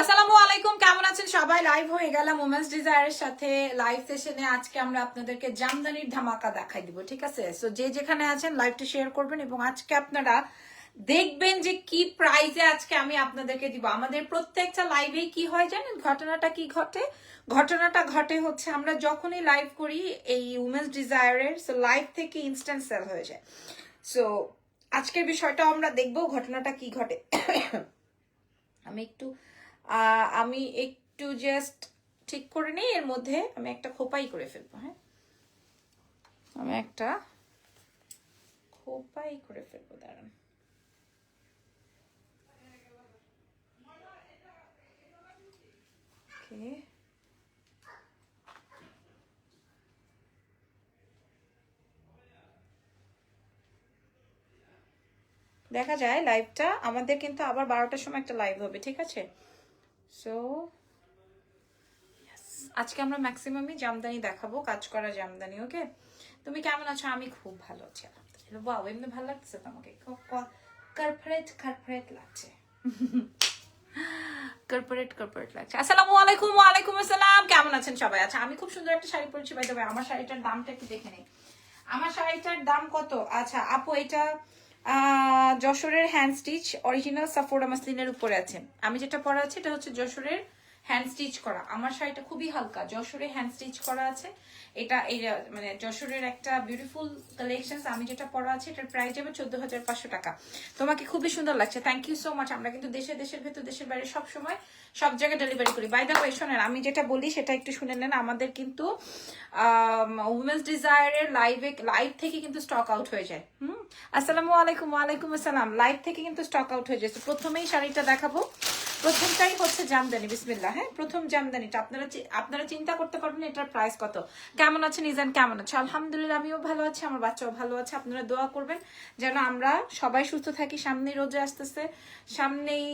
আসসালামু আলাইকুম, কেমন আছেন সবাই? লাইভ হয়ে গেলাম ওমেন্স ডিজায়ারের সাথে। লাইভ সেশনে আজকে আমরা আপনাদেরকে জামদানির ধামাকা দেখাই দিব, ঠিক আছে? সো যে যেখানে আছেন লাইভটা শেয়ার করবেন এবং আজকে আপনারা দেখবেন যে কি প্রাইজে আজকে আমি আপনাদেরকে দিব। আমাদের প্রত্যেকটা লাইভে কি হয় জানেন? ঘটনাটা কি ঘটে? ঘটনাটা ঘটে হচ্ছে আমরা যখনই লাইভ করি, এই উমেন্স ডিজায়ারের সো লাইভ থেকে ইনস্ট্যান্ট সেল হয়ে যায়। সো আজকের বিষয়টা আমরা দেখব ঘটনাটা কি ঘটে। আমি একটু আমি একটু জাস্ট ঠিক করে নিই এর মধ্যে আমি একটা খোপাই করে ফেলব হ্যাঁ? আমি একটা খোপাই করে ফেলব, দাঁড়ান. দেখা যায় লাইভটা আমাদের কিন্তু আবার বারোটার সময় একটা লাইভ হবে, ঠিক আছে? সো আজকে আমরা ম্যাক্সিমামই জামদানি দেখাবো, কাজ করা জামদানি ওকে তুমি কেমন আছো? আমি খুব ভালো আছি বাও এমনি ভালো লাগছে তোমাকে কর্পোরেট কর্পোরেট লাগছে। কর্পোরেট কর্পোরেট লাগছে। আসসালামু আলাইকুম, ওয়ালাইকুম আসসালাম। কেমন আছেন সবাই? আচ্ছা আমি খুব সুন্দর একটা শাড়ি পরেছি বাই দেবে আমার শাড়িটার দামটা একটু দেখে নেই। আমার শাড়িটার দাম কত? আচ্ছা আপু, এটা যশোরের হ্যান্ড স্টিচ অরিজিনাল সাফোরা মাসলিনের উপরে আছে। আমি যেটা পরা আছে, এটা হচ্ছে যশোরের হ্যান্ড স্টিচ করা। আমার শাড়িটা খুবই হালকা, যশোরে হ্যান্ড স্টিচ করা আছে। এটা এই মানে যশোরের একটা বিউটিফুল কালেকশন আমি যেটা পরা আছে, এটার প্রাইস যাবে চোদ্দ হাজার পাঁচশো টাকা। তোমাকে খুবই সুন্দর লাগছে। থ্যাংক ইউ সো মাচ আমরা কিন্তু দেশে, দেশের ভেতর, দেশের বাইরে সব সময় সব জায়গায় ডেলিভারি করি। বাই দা ওয়ে আমি যেটা বলি, সেটা একটু শুনে নেন। আমাদের কিন্তু উমেন্স ডিজায়ারের লাইভে লাইভ থেকে কিন্তু স্টক আউট হয়ে যায়। হুম? আসসালামু আলাইকুম, ওয়ালাইকুম আসসালাম। লাইভ থেকে কিন্তু স্টক আউট হয়ে যায়। প্রথমেই শাড়িটা দেখাবো। প্রথমটাই হচ্ছে জামদানি বিসমিল্লা হ্যাঁ প্রথম জামদানিটা। আপনারা আপনারা চিন্তা করতে পারবেন এটার প্রাইস কত। কেমন আছে ইজান কেমন আছে? আলহামদুলিল্লাহ, আমিও ভালো আছি, আমার বাচ্চাও ভালো আছে। আপনারা দোয়া করবেন যেন আমরা সবাই সুস্থ থাকি। সামনেই রোজে আসতেছে। সামনেই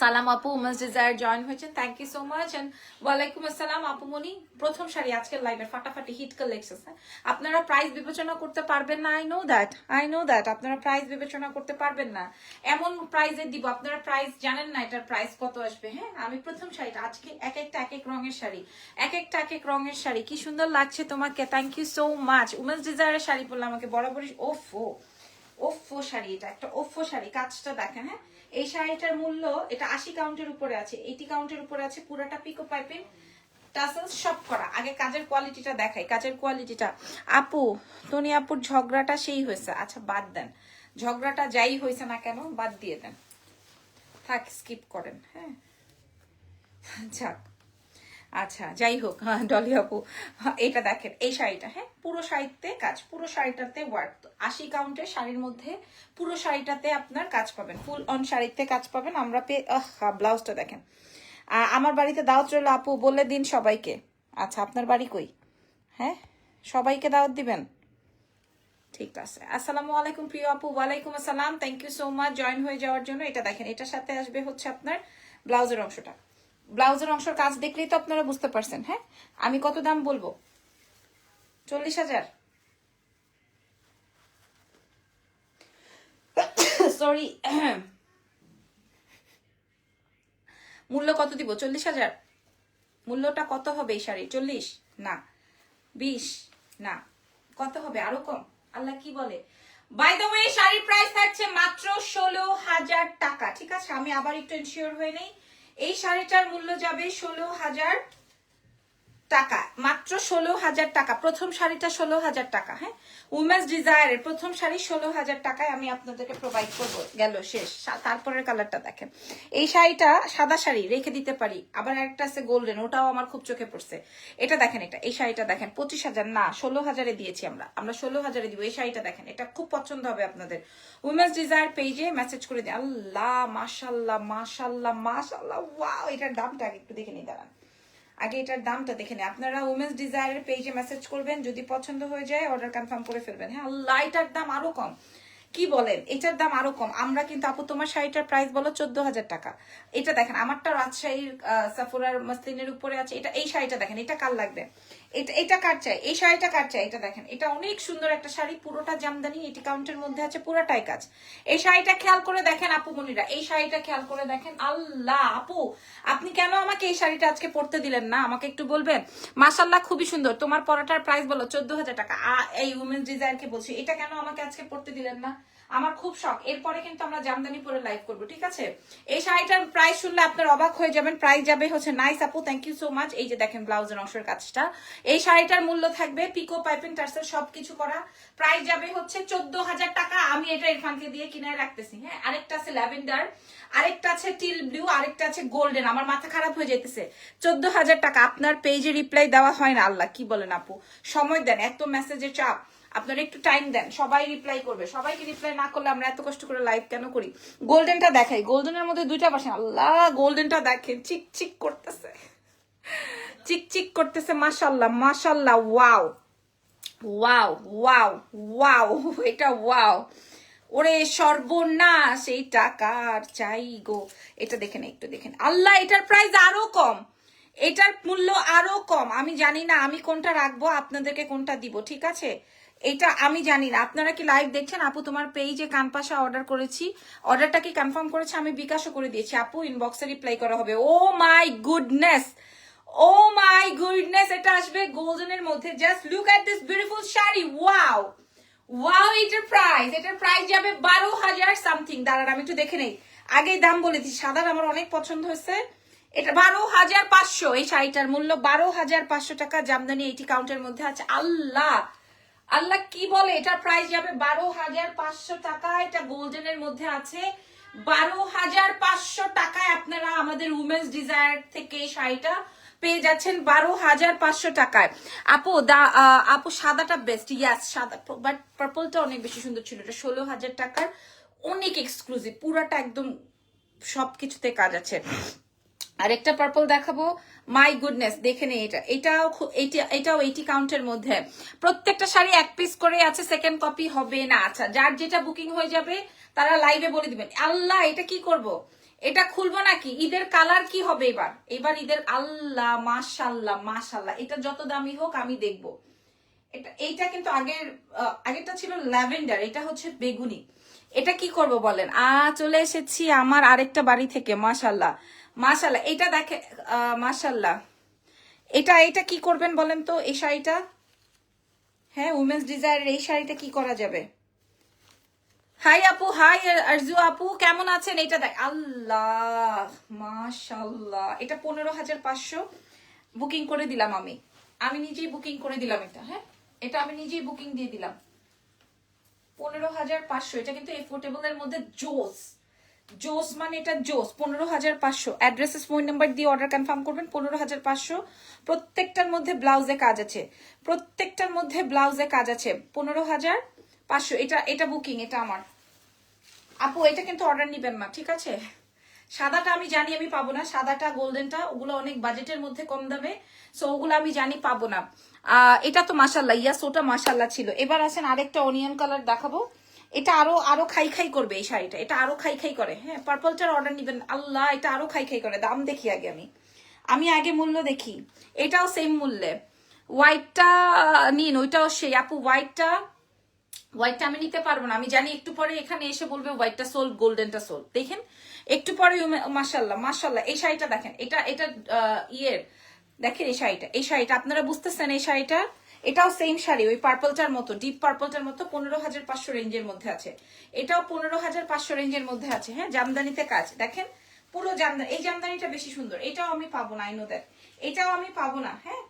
সালাম আপু উমাস ডিজায়ার জয়েন হয়েছেন থ্যাংক ইউ সো মাচ ওয়ালাইকুম আসসালাম আপু মনি, প্রথম শাড়ি আজকের লাইভের ফাটাফাটি হিট কালেকশন আপনারা প্রাইস বিবেচনা করতে পারবেন না I know that I know that আপনারা প্রাইস বিবেচনা করতে পারবেন না। এমন প্রাইজে দিব, আপনারা প্রাইস জানেন না এটার প্রাইস কত আসবে হ্যাঁ? আমি প্রথম শাড়িটা আজকে এক একটা এক এক রঙের শাড়ি এক একটা এক এক রঙের শাড়ি কি সুন্দর লাগছে তোমাকে thank you so much women's ডিজায়ারের sari পরলে আমাকে বরাবরই, ওফো ওফো শাড়ি এটা, একটা ওফো শাড়ি, কাজটা দেখেন হ্যাঁ? এই শাড়িটার মূল্য, এটা আশি কাউন্টের উপরে আছে এইটি কাউন্টের উপরে আছে, পুরাটা পিকো পাইপিং টাসেল সব করা। আগে কাজের কোয়ালিটিটা দেখাই, কাজের কোয়ালিটিটা আপু, টনি আপুর ঝগড়াটা সেই হয়েছে। আচ্ছা বাদ দেন। ঝগড়াটা যাই হয়েছে না কেন, বাদ দিয়ে দেন। থাক স্কিপ করেন হ্যাঁ? যাক। আচ্ছা যাই হোক হ্যাঁ ডলি আপু হ্যাঁ, এটা দেখেন এই শাড়িটা হ্যাঁ পুরো শাড়িতে কাজ পুরো শাড়িটাতে ওয়ার্ক আশি কাউন্টের শাড়ির মধ্যে পুরো শাড়িটাতে আপনার কাজ পাবেন ফুল অন শাড়িতে কাজ পাবেন আমরা পেয়ে ব্লাউজটা দেখেন। আমার বাড়িতে দাওয়াত রইল আপু বলে দিন সবাইকে। আচ্ছা আপনার বাড়ি কই? হ্যাঁ সবাইকে দাওয়াত দিবেন? ঠিক আছে। আসসালামু আলাইকুম প্রিয় আপু ওয়ালাইকুম আসসালাম thank you so much join হয়ে যাওয়ার জন্য। এটা দেখেন এটার সাথে আসবে হচ্ছে আপনার ব্লাউজের অংশটা। ব্লাউজের অংশের কাজ দেখলেই তো আপনারা বুঝতে পারছেন হ্যাঁ? আমি কত দাম বলব? চল্লিশ হাজার। সরি মূল্য কত দিব? চল্লিশ হাজার? মূল্যটা কত হবে এই শাড়ি? চল্লিশ? না। বিশ? না। কত হবে? আরও কম? আল্লাহ কি বলে? বাই দ্য ওয়ে শাড়ির প্রাইস থাকছে মাত্র ষোলো হাজার টাকা, ঠিক আছে? আমি আবার একটু এনশিওর হয়ে নেই। এই শাড়িটার মূল্য যাবে ষোলো হাজার টাকা, মাত্র ষোলো হাজার টাকা। প্রথম শাড়িটা ষোলো হাজার টাকা হ্যাঁ? উমেন্স ডিজায়ারের প্রথম শাড়ি ষোলো হাজার টাকায় আমি আপনাদেরকে প্রোভাইড করব। গেল, শেষ। তারপরের কালারটা দেখেন। এই শাড়িটা সাদা শাড়ি, রেখে দিতে পারি। আবার একটা আছে গোল্ডেন ওটাও আমার খুব চোখে পড়ছে। এটা দেখেন এটা, এই শাড়িটা দেখেন, পঁচিশ হাজার, না, ষোলো হাজারে দিয়েছি আমরা। আমরা ষোলো হাজারে দিব, এই শাড়িটা দেখেন, এটা খুব পছন্দ হবে আপনাদের। উমেন্স ডিজায়ার পেজে মেসেজ করে দিন। আল্লাহ মাশাল্লাহ মাশাল্লাহ মাশাল্লাহ ওয়াও এটার দামটা একটু দেখে নিই, দাঁড়ান। আগে এটার দামটা দেখে নিন। আপনারা উমেন্স ডিজায়ারের পেজে মেসেজ করবেন, যদি পছন্দ হয়ে যায় অর্ডার কনফার্ম করে ফেলবেন। হ্যাঁ এটার দাম আরও কম। কি বলেন? এটার দাম আরও কম। আমরা কিন্তু, আপু, তোমার শাড়িটার প্রাইস বলো চোদ্দ হাজার টাকা। এটা দেখেন, আমারটা রাজশাহীর সাফুরার মসলিনের উপরে আছে। এটা, এই শাড়িটা দেখেন, এটা কাল লাগবে? এটা এটা কার চাই? এই শাড়িটা কার চাই? এটা দেখেন। এটা অনেক সুন্দর একটা শাড়ি, পুরোটা জামদানি, এটি কাউন্টের মধ্যে আছে, পুরোটাই কাজ। এই শাড়িটা খেয়াল করে দেখেন আপু মনিরা, এই শাড়িটা খেয়াল করে দেখেন। আল্লাহ, আপু, আপনি কেন আমাকে এই শাড়িটা আজকে পরতে দিলেন না? আমাকে একটু বলবেন? মাসাল্লাহ খুবই সুন্দর। তোমার পরাটার প্রাইস বলো, চোদ্দ হাজার টাকা। এই উমেন ডিজাইনকে বলছি, এটা কেন আমাকে আজকে পরতে দিলেন না? আমার খুব শখ। এরপরে কিন্তু আমরা জামদানি পরে লাইভ করব, ঠিক আছে? এই শাড়িটার প্রাইস শুনলে আপনার অবাক হয়ে যাবেন। প্রাইস যাবে হচ্ছে নাইস আপু থ্যাংক ইউ সো মাচ এই যে দেখেন ব্লাউজের অংশের কাজটা। এই শাড়িটার মূল্য থাকবে পিকো পাইপিং টার্সেল সবকিছু করা। প্রাইস যাবে হচ্ছে চোদ্দ হাজার টাকা। আমি এটা ইরফানকে দিয়ে কিনে রাখতেছি হ্যাঁ? আরেকটা আছে ল্যাভেন্ডার আরেকটা আছে টিল ব্লু আরেকটা আছে গোল্ডেন আমার মাথা খারাপ হয়ে যেতেছে চোদ্দ হাজার টাকা। আপনার পেজে রিপ্লাই দেওয়া হয় না, আল্লাহ, কি বলেন আপু? সময় দেন, এত মেসেজের চাপ। আপনারা একটু টাইম দেন, সবাই রিপ্লাই করবে। সবাইকে রিপ্লাই না করলে আমরা এত কষ্ট করে লাইভ কেন করি? গোল্ডেনটা দেখাই। গোল্ডেনের মধ্যে দুইটা পাশে আল্লাহ গোল্ডেনটা দেখেন, চিক চিক করতেছে। চিক চিক করতেছে, মাশাল্লাহ মাশাল্লাহ ওয়াও ওয়াও ওয়াও ওয়াও এটা ওয়াও ওরে সর্বনাশ, এই টাকার চাই গো। এটা দেখেন, একটু দেখেন। আল্লাহ, এটার প্রাইস আরও কম। এটার মূল্য আরও কম। আমি জানি না আমি কোনটা রাখব, আপনাদেরকে কোনটা দিব, ঠিক আছে? এটা আমি জানি না। আপনারা কি লাইভ দেখছেন? আপু, তোমার পেজে কানপাশা অর্ডার করেছি। অর্ডারটা কি কনফার্ম করেছে? আমি বিকাশও করে দিয়েছি। আপু ইনবক্সে রিপ্লাই করা হবে। ও my goodness oh my goodness এটা আসবে গোল্ডেনের মধ্যে। Just look at this beautiful sari. Wow wow এটার প্রাইস এটার প্রাইস যাবে বারো হাজার সামথিং দাঁড়ান, আমি একটু দেখে নেই। আগেই দাম বলে দিচ্ছি। সাদার আমার অনেক পছন্দ হয়েছে। এটা বারো হাজার পাঁচশো, এই শাড়িটার মূল্য বারো হাজার পাঁচশো টাকা। জামদানি এইটি কাউন্টের মধ্যে আছে। আল্লাহ! আল্লাহ কি বলে? এটার প্রাইস যাবে বারো হাজার পাঁচশো টাকা। এটা গোল্ডেনের মধ্যে আছে। বারো হাজার পাঁচশো টাকায় আপনারা আমাদের উমেন্স ডিজায়ার থেকে এই শাড়িটা পেয়ে যাচ্ছেন বারো হাজার পাঁচশো টাকায়। আপু, দা আপু, সাদাটা বেস্ট ইয়াস সাদা। বাট পার্পলটা অনেক বেশি সুন্দর ছিল। এটা ষোলো হাজার টাকার অনেক এক্সক্লুসিভ পুরাটা একদম সবকিছুতে কাজ আছে। আরেকটা পার্পল দেখাবো। মাই গুডনেস দেখে নেই এটা। এটাও এটাও এইটি কাউন্টের মধ্যে। প্রত্যেকটা শাড়ি এক পিস করে আছে সেকেন্ড কপি হবে না। আচ্ছা যার যেটা বুকিং হয়ে যাবে, তারা লাইভে বলে দিবেন। আল্লাহ, এটা কি করব? এটা খুলবো নাকি? ঈদের কালার কি হবে এবার? এবার ঈদের, আল্লাহ মাশাল্লাহ মাশাল্লাহ এটা যত দামি হোক, আমি দেখব। এটা এইটা কিন্তু আগের আগেরটা ছিল ল্যাভেন্ডার, এটা হচ্ছে বেগুনি। এটা কি করব বলেন? আ, চলে এসেছি আমার আরেকটা বাড়ি থেকে মাশাল্লাহ মাশাল্লাহ এটা দেখে মাশাল্লাহ এটা এটা কি করবেন বলেন তো, এই শাড়িটা? হ্যাঁ উমেন্স ডিজায়ারের এই শাড়িটা কি করা যাবে? হাই আপু হাই আরজু আপু, কেমন আছেন? এটা দেখ, আল্লাহ মাশাল্লাহ এটা পনেরো হাজার পাঁচশো। বুকিং করে দিলাম আমি। আমি নিজেই বুকিং করে দিলাম এটা হ্যাঁ? এটা আমি নিজেই বুকিং দিয়ে দিলাম। পনেরো হাজার পাঁচশো, এটা কিন্তু এফোর্টেবল এর মধ্যে জোস। জোস মানে এটা জোস, পনেরো হাজার পাঁচশো। অ্যাড্রেসেস ফোন নাম্বার দিয়ে অর্ডার কনফার্ম করবেন, পনেরো হাজার পাঁচশো। প্রত্যেকটার মধ্যে ব্লাউজে কাজ আছে। প্রত্যেকটার মধ্যে ব্লাউজে কাজ আছে, পনেরো হাজার পাঁচশো। এটা এটা বুকিং এটা আমার। আপু, এটা কিন্তু অর্ডার নিবেন না, ঠিক আছে? সাদাটা আমি জানি আমি পাবো না, সাদাটা, গোল্ডেনটা, ওগুলো অনেক বাজেটের মধ্যে কম দামে সো ওগুলো আমি জানি পাবো না। এটা তো মাসাল্লাহ ইয়াস ওটা মাসাল্লাহ ছিল। এবার আসেন আরেকটা অনিয়ন কালার দেখাবো। এটা আরও আরও খাই খাই করবে এই শাড়িটা। এটা আরও খাই খাই করে। হ্যাঁ পার্পলটার অর্ডার নিবেন আল্লাহ, এটা আরও খাই খাই করে। দাম দেখি আগে আমি। আমি আগে মূল্য দেখি। এটাও সেম মূল্যে। হোয়াইটটা নিন, ওইটাও সেই। আপু হোয়াইটটা হোয়াইটটা আমি নিতে পারব না। আমি জানি একটু পরে এখানে এসে বলবে হোয়াইটটা সোল গোল্ডেনটা সোল দেখেন, একটু পরে মাসাল্লাহ মাসাল্লাহ এই শাড়িটা দেখেন, এটা এটা ইয়ের। দেখেন এই শাড়িটা এই শাড়িটা। আপনারা বুঝতেছেন এই শাড়িটা? এটাও সেম শাড়ি, ওই পার্পলটার মতো ডিপ পার্পলটার মতো পনেরো হাজার পাঁচশো রেঞ্জের মধ্যে আছে। এটাও পনেরো হাজার পাঁচশো রেঞ্জের মধ্যে আছে হ্যাঁ জামদানিতে কাজ। দেখেন, পুরো জামদানি এই জামদানিটা বেশি সুন্দর, এটাও আমি পাবো না আই নো দ্যাট এটাও আমি পাবো না হ্যাঁ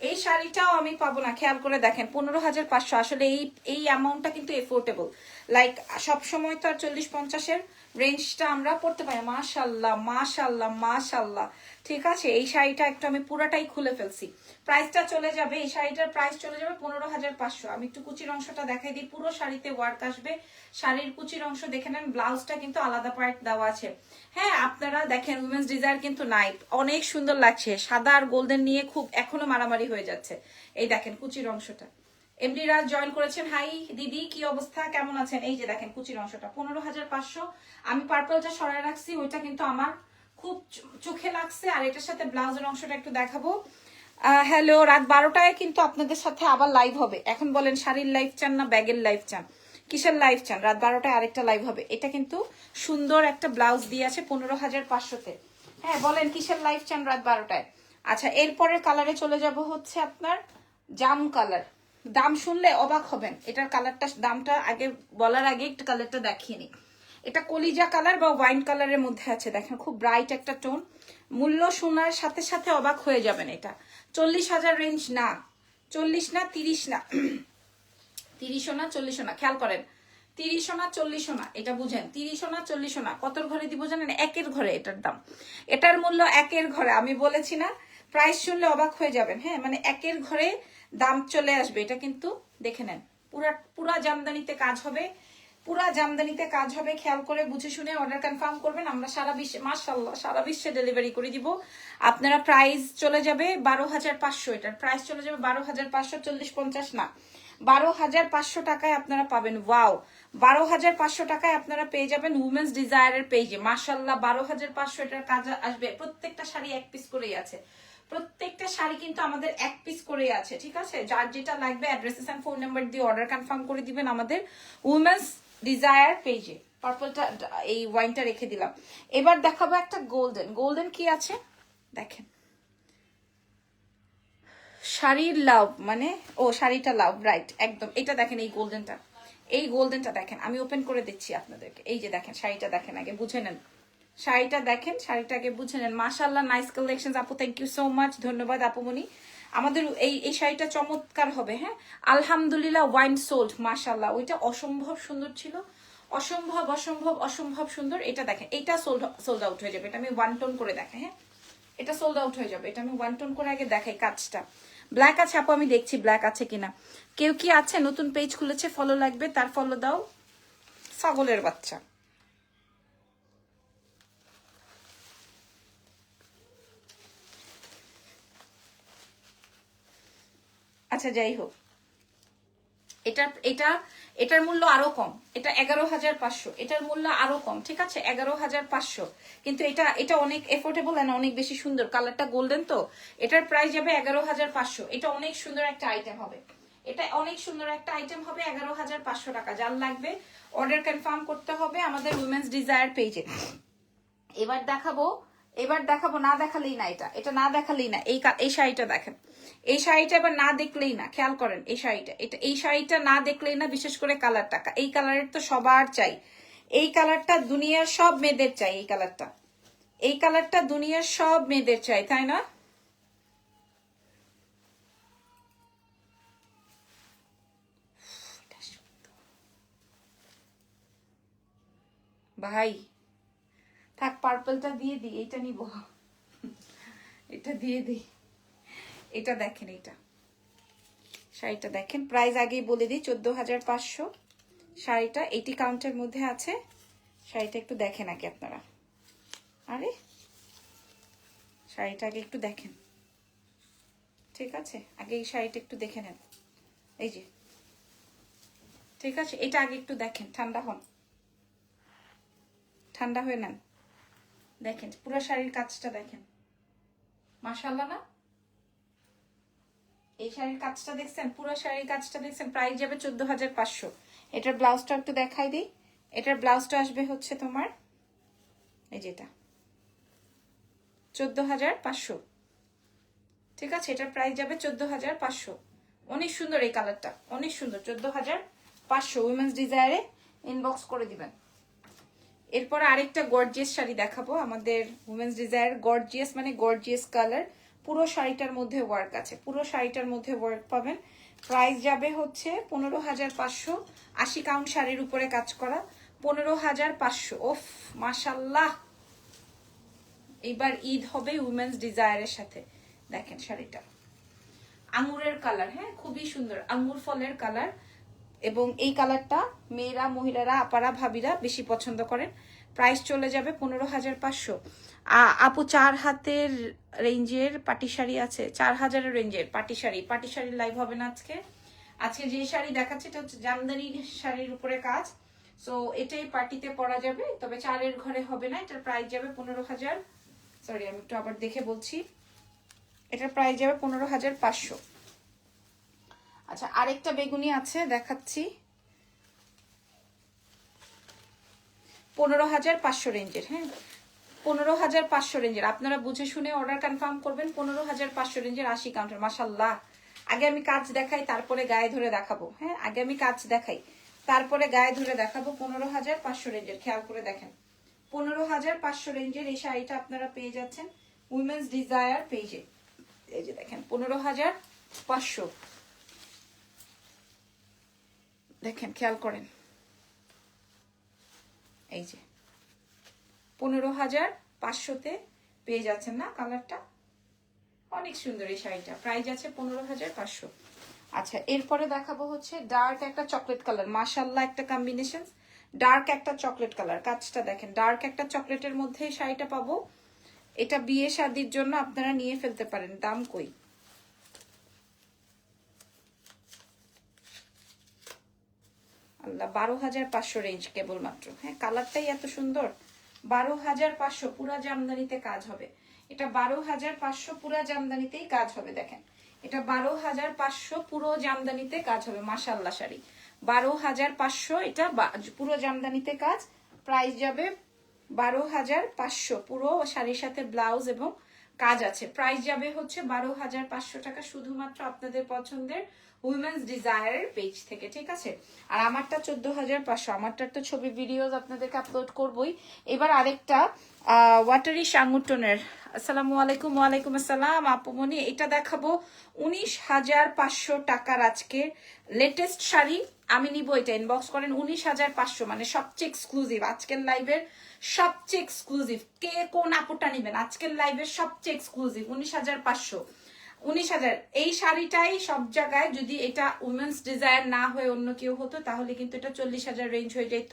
এই শাড়িটাও আমি পাবো না, খেয়াল করে দেখেন, পনেরো হাজার পাঁচশো, আসলে এই এই অ্যামাউন্টটা কিন্তু এফোর্টেবল লাইক সব সময় তো আর চল্লিশ পঞ্চাশের রেঞ্জটা আমরা পড়তে পারি মাশাল্লাহ মাশাল্লাহ মাশাল্লাহ। ঠিক আছে, এই শাড়িটা একটু আমি পুরাটাই খুলে ফেলছি। প্রাইসটা চলে যাবে, এই শাড়িটার প্রাইস চলে যাবে পনেরো হাজার পাঁচশো। আমি একটু কুচির অংশটা দেখাই দিই, পুরো শাড়িতে ওয়ার্ক আসবে। শাড়ির কুচির অংশ দেখে নেন ব্লাউজটা কিন্তু আলাদা পার্ট দেওয়া আছে। হ্যাঁ আপনারা দেখেন উমেন্স ডিজায়ার কিন্তু নাই। অনেক সুন্দর লাগছে, সাদা আর গোল্ডেন নিয়ে খুব এখনও মারামারি হয়ে যাচ্ছে। এই দেখেন, কুচির অংশটা। এমডি রাজ জয়েন করেছেন, হাই, দিদি, কি অবস্থা? কেমন আছেন? এই যে দেখেন, কুচির অংশটা, পনেরো হাজার পাঁচশো। আমি পার্পলটা সরাই রাখছি, ওইটা কিন্তু আমার খুব চোখে লাগছে। আর এটার সাথে ব্লাউজের অংশটা একটু দেখাবো। হ্যালো রাত বারোটায় কিন্তু আপনাদের সাথে আবার লাইভ হবে। এখন বলেন, শাড়ির লাইভ চান না ব্যাগের লাইভ চান? কিসের লাইভ চান? রাত বারোটায় আরেকটা লাইভ হবে। এটা কিন্তু সুন্দর একটা ব্লাউজ দিয়ে আছে পনেরো হাজার পাঁচশোতে। হ্যাঁ বলেন, কিসের লাইভ চান রাত বারোটায়? আচ্ছা এরপরের কালারে চলে যাব হচ্ছে আপনার জাম কালার দাম শুনলে অবাক হবেন। এটার কালারটা দামটা আগে, বলার আগে একটু কালারটা দেখিয়ে নিই। এটা কলিজা কালার বা ওয়াইন কালারের মধ্যে আছে। দেখেন, খুব ব্রাইট একটা টোন মূল্য শোনার সাথে সাথে অবাক হয়ে যাবেন এটা। চল্লিশ হাজার রেঞ্জ না। চল্লিশ না, তিরিশ না। তিরিশও না, চল্লিশও না, খেয়াল করেন। তিরিশও না, চল্লিশও না, এটা বুঝেন। তিরিশও না, চল্লিশও না, কতর ঘরে দিব জানেন? একের ঘরে এটার দাম। এটার মূল্য একের ঘরে, আমি বলেছি না প্রাইস শুনলে অবাক হয়ে যাবেন হ্যাঁ? মানে একের ঘরে দাম চলে আসবে, এটা কিন্তু দেখে নেন। পুরা পুরা জামদানিতে কাজ হবে পুরা জামদানিতে কাজ হবে, খেয়াল করে বুঝে শুনে অর্ডার কনফার্ম করবেন। আমরা সারা বিশ্বে মার্শাল্লাহ সারা বিশ্বে ডেলিভারি করে দিব। আপনারা প্রাইস চলে যাবে বারো হাজার পাঁচশো, এটার প্রাইস চলে যাবে বারো হাজার পাঁচশো চল্লিশ পঞ্চাশ না। বারো হাজার পাঁচশো টাকায় আপনারা পাবেন ওয়াও বারো হাজার পাঁচশো টাকায় আপনারা পেয়ে যাবেন উমেন্স ডিজায়ারের পেজে মার্শাল্লাহ বারো হাজার পাঁচশো এটার কাজ আসবে। প্রত্যেকটা শাড়ি এক পিস করেই আছে। প্রত্যেকটা শাড়ি কিন্তু আমাদের এক পিস করেই আছে, ঠিক আছে? যার যেটা লাগবে অ্যাড্রেসেস অ্যান্ড ফোন নাম্বার দিয়ে অর্ডার কনফার্ম করে দিবেন আমাদের। উমেন্স ডিজায়ার পেজে পার্পলটা এই ওয়াইনটা রেখে দিলাম। এবার দেখাবো একটা গোল্ডেন গোল্ডেন কি আছে? দেখেন। শাড়ির লাভ মানে ও, শাড়িটা লাভ রাইট একদম। এটা দেখেন এই গোল্ডেনটা এই গোল্ডেনটা দেখেন। আমি ওপেন করে দিচ্ছি আপনাদেরকে। এই যে দেখেন, শাড়িটা দেখেন, আগে বুঝে নেন। শাড়িটা দেখেন, শাড়িটা আগে বুঝে নেন। মাশাল্লাহ নাইস কালেকশন আপু থ্যাংক ইউ সো মাচ ধন্যবাদ আপুমনি আমাদের এই এই শাড়িটা চমৎকার হবে হ্যাঁ? আলহামদুলিল্লাহ ওয়াইন সোল্ড মাশাল্লাহ ওইটা অসম্ভব সুন্দর ছিল। অসম্ভব অসম্ভব অসম্ভব সুন্দর। এটা দেখেন, এটা সোল্ড সোল্ড আউট হয়ে যাবে। এটা আমি ওয়ান টোন করে দেখাই হ্যাঁ? এটা সোল্ড আউট হয়ে যাবে। এটা আমি ওয়ান টোন করে আগে দেখাই কাজটা। ব্ল্যাক আছে, আপু, আমি দেখছি ব্ল্যাক আছে কিনা। কেউ কি আছে? নতুন পেজ খুলেছে ফলো লাগবে, তার ফলো দাও। ছাগলের বাচ্চা। আচ্ছা যাই হোক। এটা এটা, এটার মূল্য আরও কম। এটা এগারো হাজার পাঁচশো। এটার মূল্য আরও কম, ঠিক আছে? এগারো হাজার পাঁচশো। কিন্তু এটা এটা অনেক এফোর্ডেবল এন্ড অনেক বেশি সুন্দর। কালারটা গোল্ডেন তো? এটার প্রাইস যাবে এগারো হাজার পাঁচশো। এটা অনেক সুন্দর একটা আইটেম হবে। এটা অনেক সুন্দর একটা আইটেম হবে এগারো হাজার পাঁচশো টাকা। যার লাগবে অর্ডার কনফার্ম করতে হবে আমাদের উইমেন্স ডিজায়ার পেজে এবার দেখাবো এবার দেখাবো, না দেখালেই না এটা। এটা না দেখালেই না, এই এই শাড়িটা দেখেন। এই শাড়িটা এবার না দেখলেই না, খেয়াল করেন, এই শাড়িটা। এটা, এই শাড়িটা না দেখলেই না বিশেষ করে কালারটা এই কালারের তো সবার চাই। এই কালারটা দুনিয়ার সব মেয়েদের চাই, এই কালারটা। এই কালারটা দুনিয়ার সব মেয়েদের চাই, তাই না? ভাই থাক পার্পলটা দিয়ে দিই এটা নিব। এটা দিয়ে দিই। এটা দেখেন এটা শাড়িটা দেখেন প্রাইস আগেই বলে দিই, চোদ্দ হাজার পাঁচশো। শাড়িটা এইটি কাউন্টের মধ্যে আছে। শাড়িটা একটু দেখেন আগে আপনারা। আরে, শাড়িটা আগে একটু দেখেন। ঠিক আছে? আগে এই শাড়িটা একটু দেখে নেন। এই যে। ঠিক আছে? এটা আগে একটু দেখেন, ঠান্ডা হন। ঠান্ডা হয়ে নেন। দেখেন, পুরো শাড়ির কাজটা দেখেন। মাশাল্লাহ না? এই শাড়ির কাজটা দেখছেন? পুরো শাড়ির কাজটা দেখছেন? প্রাইস যাবে চোদ্দ হাজার পাঁচশো। এটার ব্লাউজটা একটু দেখাই দিই। এটার ব্লাউজটা আসবে হচ্ছে তোমার, এই যেটা চোদ্দ হাজার পাঁচশো। ঠিক আছে? এটার প্রাইস যাবে চোদ্দ হাজার পাঁচশো। অনেক সুন্দর এই কালারটা। অনেক সুন্দর। চোদ্দ হাজার পাঁচশো। উইমেন্স ডিজায়ারে ইনবক্স করে দিবেন। এরপর আরেকটা গর্জিয়াস শাড়ি দেখাবো, আমাদের উমেন্স ডিজায়ার গর্জিয়াস মানে গর্জিয়াস কালার পুরো শাড়িটার মধ্যে ওয়ার্ক আছে। পুরো শাড়িটার মধ্যে ওয়ার্ক পাবেন। প্রাইস যাবে হচ্ছে পনেরো হাজার পাঁচশো, আশি কাউন্ট শাড়ির উপরে কাজ করা, পনেরো হাজার পাঁচশো। ওফ মাসাল্লাহ এবার ঈদ হবে উমেন্স ডিজায়ারের সাথে। দেখেন শাড়িটা। আঙুরের কালার হ্যাঁ খুবই সুন্দর। আঙুর ফলের কালার এবং এই কালারটা মেয়েরা, মহিলারা, আপারা, ভাবিরা বেশি পছন্দ করেন। প্রাইস চলে যাবে পনেরো হাজার পাঁচশো। আপু চার হাতের রেঞ্জের পাটি শাড়ি আছে। চার হাজারের রেঞ্জের পাটি শাড়ি পাটি শাড়ির লাইভ হবে না আজকে। আজকে যে শাড়ি দেখাচ্ছে, এটা হচ্ছে জামদানি শাড়ির উপরে কাজ। সো এটাই পার্টিতে পরা যাবে। তবে চারের ঘরে হবে না। এটার প্রাইস যাবে পনেরো হাজার। সরি আমি একটু আবার দেখে বলছি। এটার প্রাইস যাবে পনেরো হাজার পাঁচশো। আচ্ছা আরেকটা বেগুনি আছে, দেখাচ্ছি। পনেরো হাজার পাঁচশো রেঞ্জের হ্যাঁ? পনেরো হাজার পাঁচশো রেঞ্জের। আপনারা বুঝে শুনে অর্ডার কনফার্ম করবেন, পনেরো হাজার পাঁচশো রেঞ্জের আশি কাউন্টার মাসাল্লাহ আগে আমি কাজ দেখাই, তারপরে গায়ে ধরে দেখাবো হ্যাঁ? আগে আমি কাজ দেখাই, তারপরে গায়ে ধরে দেখাবো পনেরো হাজার পাঁচশো রেঞ্জের। খেয়াল করে দেখেন। পনেরো হাজার পাঁচশো রেঞ্জের এই শাড়িটা আপনারা পেয়ে যাচ্ছেন উইমেন্স ডিজায়ার পেজে এই যে দেখেন, পনেরো হাজার পাঁচশো। দেখেন, খেয়াল করেন। এই যে, পনেরো হাজার পাঁচশোতে পেয়ে যাচ্ছেন না কালারটা? অনেক সুন্দর এই শাড়িটা, প্রাইস আছে পনেরো হাজার পাঁচশো। আচ্ছা এরপরে দেখাবো হচ্ছে ডার্ক একটা চকলেট কালার মাশাল্লাহ একটা কম্বিনেশন ডার্ক একটা চকলেট কালার, কাজটা দেখেন, ডার্ক একটা চকলেটের মধ্যে শাড়িটা পাবো। এটা বিয়ে শাদির জন্য আপনারা নিয়ে ফেলতে পারেন, দাম কই? বারো হাজার পাঁচশো রেঞ্জ কেবলমাত্র। হ্যাঁ কালারটাই এত সুন্দর। বারো হাজার পাঁচশো পুরা জামদানিতে কাজ হবে। এটা বারো হাজার পাঁচশো পুরা জামদানিতেই কাজ হবে, দেখেন। এটা বারো হাজার পাঁচশো পুরো জামদানিতে কাজ হবে মাসাল্লা শাড়ি। বারো হাজার পাঁচশো এটা পুরো জামদানিতে কাজ প্রাইস যাবে বারো হাজার পাঁচশো। পুরো শাড়ির সাথে ব্লাউজ এবং কাজ আছে। প্রাইস যাবে হচ্ছে বারো হাজার পাঁচশো টাকা, শুধুমাত্র আপনাদের পছন্দের উইমেন্স ডিজায়ারের পেজ থেকে, ঠিক আছে? আর আমারটা চোদ্দ হাজার পাঁচশো, আমারটার তো ছবি ভিডিওজ আপনাদেরকে আপলোড করবই। এবার আরেকটা ওয়াটারি সাঙ্গুটনের আসসালামু আলাইকুম, ওয়ালাইকুম আসসালাম আপুমনি এটা দেখাবো উনিশ হাজার পাঁচশো টাকার আজকে লেটেস্ট শাড়ি। আমি নিব এটা ইনবক্স করেন উনিশ হাজার পাঁচশো মানে সবচেয়ে এক্সক্লুসিভ আজকের লাইভের সবচেয়ে এক্সক্লুসিভ কে কোন আপুটা নিবেন? আজকের লাইভের সবচেয়ে এক্সক্লুসিভ উনিশ হাজার পাঁচশো। উনিশ হাজার। এই শাড়িটাই সব জায়গায় যদি এটা উমেন্স ডিজায়ার না হয়ে অন্য কেউ হতো, তাহলে কিন্তু এটা চল্লিশ হাজার রেঞ্জ হয়ে যেত।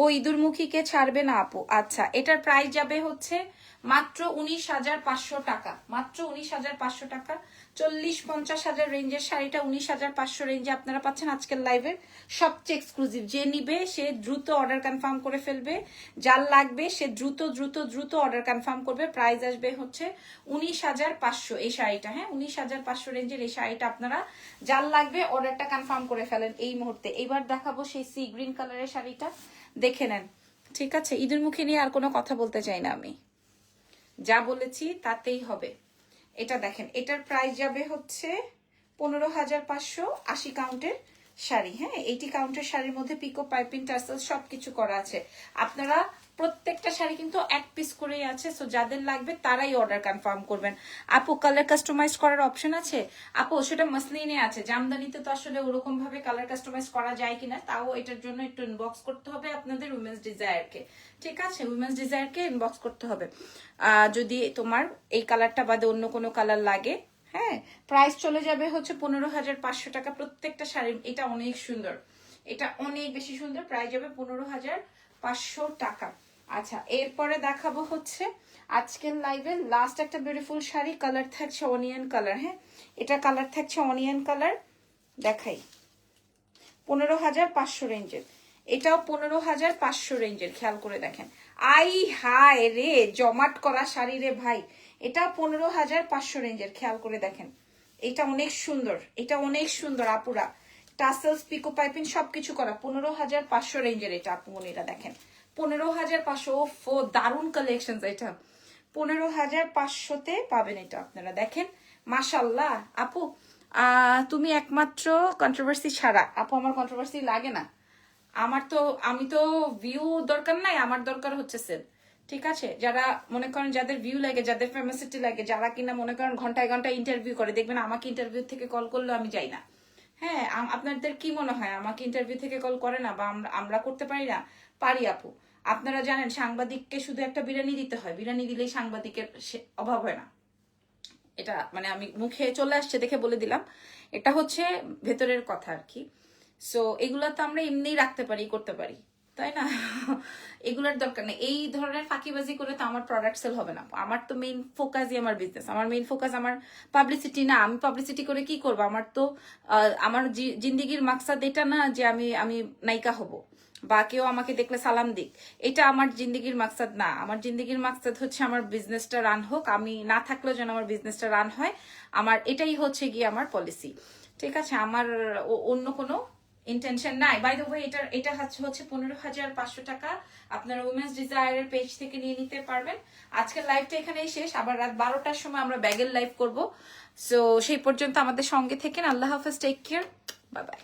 ও ইঁদুরমুখীকে ছাড়বে না আপু। আচ্ছা এটার প্রাইস যাবে হচ্ছে মাত্র উনিশ হাজার পাঁচশো টাকা। মাত্র উনিশ হাজার পাঁচশো টাকা। চল্লিশ পঞ্চাশ হাজার রেঞ্জের শাড়িটা উনিশ হাজার পাঁচশো রেঞ্জে আপনারা পাচ্ছেন আজকের লাইভের সবচেয়ে এক্সক্লুসিভ যে নিবে, সে দ্রুত অর্ডার কনফার্ম করে ফেলবে। যার লাগবে, সে দ্রুত দ্রুত দ্রুত অর্ডার কনফার্ম করবে। প্রাইস আসবে হচ্ছে উনিশ হাজার পাঁচশো এই শাড়িটা হ্যাঁ? উনিশ হাজার পাঁচশো রেঞ্জের এই শাড়িটা আপনারা যার লাগবে অর্ডারটা কনফার্ম করে ফেলেন এই মুহূর্তে। এইবার দেখাবো সেই সি গ্রিন কালারের শাড়িটা। দেখে নেন। ঠিক আছে? ঈদের মুখে নিয়ে আর কোনো কথা বলতে চাই না আমি। যা বলেছি তাতেই হবে। এটা দেখেন, এটার প্রাইস যাবে হচ্ছে পনেরো হাজার পাঁচশো আশি কাউন্টের শাড়ি হ্যাঁ? এইটি কাউন্টের শাড়ির মধ্যে পিকো পাইপিং টার্সেল সবকিছু করা আছে। আপনারা প্রত্যেকটা শাড়ি কিন্তু এক পিস করেই আছে সো যাদের লাগবে তারাই অর্ডার কনফার্ম করবেন। আপু কালার কাস্টমাইজ করার অপশন আছে? আপু, সেটা মাসলিনে আছে, জামদানিতে তো আসলে ওরকম ভাবে কালার কাস্টমাইজ করা যায় কিনা, তাও এটার জন্য একটু ইনবক্স করতে হবে আপনাদের উইমেন্স ডিজায়ারকে ঠিক আছে? উইমেন্স ডিজায়ারকে ইনবক্স করতে হবে। যদি তোমার এই কালারটা বাদে অন্য কোনো কালার লাগে হ্যাঁ প্রাইস চলে যাবে হচ্ছে পনেরো হাজার পাঁচশো টাকা প্রত্যেকটা শাড়ি এটা অনেক সুন্দর। এটা অনেক বেশি সুন্দর প্রাইস যাবে পনেরো হাজার পাঁচশো টাকা। আচ্ছা এরপরে দেখাবো হচ্ছে আজকের লাইভে লাস্ট একটা বিউটিফুল শাড়ি কালার থাকছে অনিয়ন কালার হ্যাঁ? এটা কালার থাকছে অনিয়ন কালার দেখাই। পনেরো হাজার পাঁচশো রেঞ্জের। এটাও পনেরো হাজার পাঁচশো রেঞ্জের, খেয়াল করে দেখেন। আই হায় রে, জমাট করা শাড়ি রে ভাই। এটা পনেরো হাজার পাঁচশো রেঞ্জের, খেয়াল করে দেখেন। এটা অনেক সুন্দর, এটা অনেক সুন্দর আপুরা। টাসেলস, পিকো পাইপিং সবকিছু করা, পনেরো হাজার পাঁচশো রেঞ্জের এটা আপু মনিরা দেখেন। পনেরো হাজার পাঁচশো ফো দারুণ কালেকশন এটা। পনেরো হাজার পাঁচশোতে পাবেন এটা আপনারা, দেখেন। মাশাল্লাহ আপু তুমি একমাত্র কন্ট্রোভার্সি ছাড়া, আপু, আমার কন্ট্রোভার্সি লাগে না। আমার তো, আমি তো ভিউ দরকার নাই, আমার দরকার হচ্ছে সেল ঠিক আছে? যারা মনে করেন যাদের ভিউ লাগে, যাদের ফেমাসিটি লাগে, যারা কিনা মনে করেন ঘন্টায় ঘন্টায় ইন্টারভিউ করে, দেখবেন আমাকে ইন্টারভিউ থেকে কল করলে আমি যাই না। হ্যাঁ আপনাদের কি মনে হয়? আমাকে ইন্টারভিউ থেকে কল করে না বা আমরা করতে পারি না? পারি, আপু। আপনারা জানেন সাংবাদিককে শুধু একটা বিরিয়ানি দিতে হয়। বিরিয়ানি দিলেই সাংবাদিকের অভাব হয় না। এটা মানে আমি মুখে চলে আসছে দেখে বলে দিলাম। এটা হচ্ছে ভেতরের কথা আর কি। সো এগুলো তো আমরা এমনিই রাখতে পারি, করতে পারি। তাই না? এগুলোর দরকার নেই। এই ধরনের ফাঁকিবাজি করে তো আমার প্রোডাক্ট সেল হবে না। আমার তো মেইন ফোকাসই আমার বিজনেস আমার মেইন ফোকাস আমার পাবলিসিটি না। আমি পাবলিসিটি করে কি করব? আমার তো আমার জিন্দিগির মাকসাদ এটা না যে আমি আমি নায়িকা হব। বা কেউ আমাকে দেখলে সালাম দিক। এটা আমার জিন্দগির মাকসাদ না। আমার জিন্দগির মাকসাদ হচ্ছে আমার বিজনেসটা রান হোক। আমি না থাকলেও যেন আমার বিজনেসটা রান হয়। আমার এটাই হচ্ছে গিয়ে আমার পলিসি ঠিক আছে? আমার অন্য কোনো ইন্টেনশন নাই। বাই দ্য ওয়ে এটা এটা হচ্ছে হচ্ছে পনেরো হাজার পাঁচশো টাকা। আপনারা উমেন্স ডিজায়ারের পেজ থেকে নিয়ে নিতে পারবেন। আজকের লাইভটা এখানেই শেষ। আবার রাত বারোটার সময় আমরা ব্যাগের লাইভ করব। সো সেই পর্যন্ত আমাদের সঙ্গে থেকেন। আল্লাহ হাফেজ। Take care bye bye